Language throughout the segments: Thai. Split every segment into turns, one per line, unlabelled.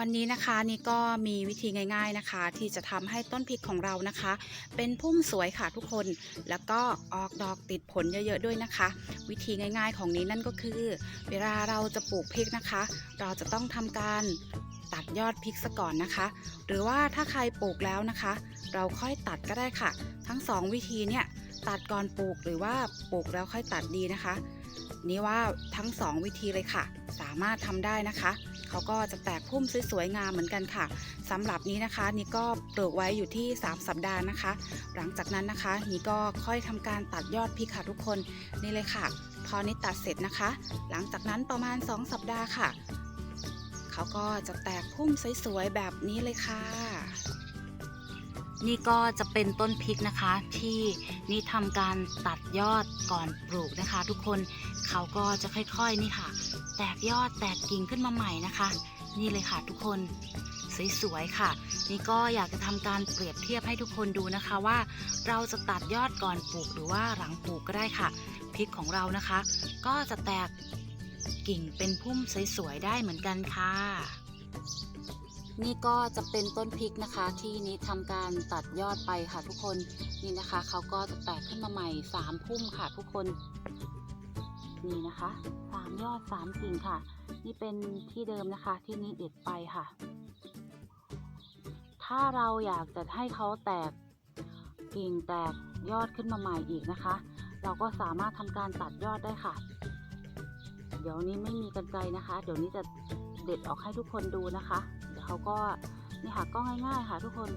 วันนี้นะคะนี่ก็มีวิธีง่าย ๆนะคะ ที่จะทำให้ต้นพริกของเรานะคะ เป็นพุ่มสวยค่ะทุกคน แล้วก็ออกดอกติดผลเยอะๆด้วยนะคะ วิธีง่ายๆของนี้นั่นก็คือ เวลาเราจะปลูกพริกนะคะ เราจะต้องทำการตัดยอดพริกซะก่อนนะคะ หรือว่าถ้าใครปลูกแล้วนะคะ เราค่อยตัดก็ได้ค่ะ ทั้งสองวิธีเนี่ยตัดก่อนปลูกหรือว่าปลูกแล้วค่อยตัดดีนะคะ นี่ว่าทั้งสองวิธีเลยค่ะ สามารถทำได้นะคะ เขาก็จะแตกพุ่มสวยๆงามเหมือนกันค่ะสำหรับนี้นะคะนี่ก็ปลูกไว้อยู่ที่ 3 สัปดาห์นะคะ หลังจากนั้นนะคะนี่ก็ค่อยทำการตัดยอดพริกค่ะทุกคนนี่เลยค่ะ พอนี่ตัดเสร็จนะคะ หลังจากนั้นประมาณ 2 สัปดาห์ค่ะเขาก็จะแตกพุ่มสวยๆแบบนี้เลยค่ะนี่ก็จะเป็นต้นพริกนะคะที่นี่ทำการตัดยอดก่อนปลูกนะคะ ทุกคนเขาก็จะค่อยๆนี่ค่ะ แตกยอดแตกกิ่งขึ้นมาใหม่นะคะ นี่เลยค่ะทุกคนสวยๆค่ะ นี่ก็อยากจะทำการเปรียบเทียบให้ทุกคนดูนะคะว่า เราจะตัดยอดก่อนปลูกหรือว่าหลังปลูกก็ได้ค่ะพริกของเรานะคะ ก็จะแตกกิ่งเป็นพุ่มสวยๆได้เหมือนกันค่ะ นี่ก็จะเป็นต้นพริกนะคะ ที่นี้ทำการตัดยอดไปค่ะทุกคนนี่นะคะเขาก็จะแตกขึ้นมาใหม่สามพุ่มค่ะทุกคน นี่นะคะสามยอดสามกิ่งค่ะ นี่เป็นที่เดิมนะคะที่นี้เด็ดไปค่ะ ถ้าเราอยากจะให้เขาแตกกิ่งแตกยอดขึ้นมาใหม่อีกนะคะ เราก็สามารถทำการตัดยอดได้ค่ะ เดี๋ยวนี้ไม่มีกันไกนะคะ เดี๋ยวนี้จะเด็ดออกให้ทุกคนดูนะคะเดี๋ยวเขาก็นี่ค่ะก็ง่ายๆค่ะทุกคน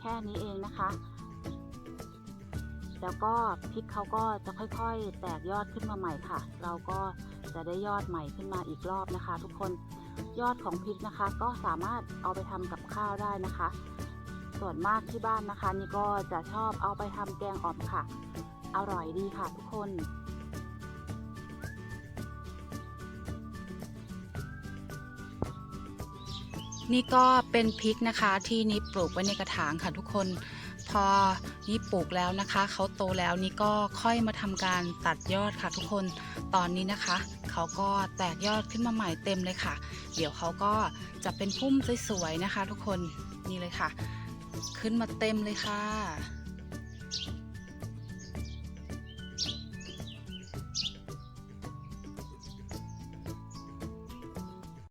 แค่นี้เองนะคะ แล้วก็พริกเขาก็จะค่อยๆ แตกยอดขึ้นมาใหม่ค่ะ เราก็จะได้ยอดใหม่ขึ้นมาอีกรอบนะคะ ทุกคนยอดของพริกนะคะ ก็สามารถเอาไปทำกับข้าวได้นะคะ ส่วนมากที่บ้านนะคะ นี่ก็จะชอบเอาไปทำแกงอ่อมค่ะ อร่อยดีค่ะทุกคนนี่ก็เป็นพริกนะคะที่นิปลูกไว้ในกระถางค่ะทุกคน พอนี่ปลูกแล้วนะคะเขาโตแล้วนี่ก็ค่อยมาทำการตัดยอดค่ะทุกคนตอนนี้นะคะเขาก็แตกยอดขึ้นมาใหม่เต็มเลยค่ะ เดี๋ยวเขาก็จะเป็นพุ่มสวยๆนะคะ ทุกคนนี่เลยค่ะ ขึ้นมาเต็มเลยค่ะ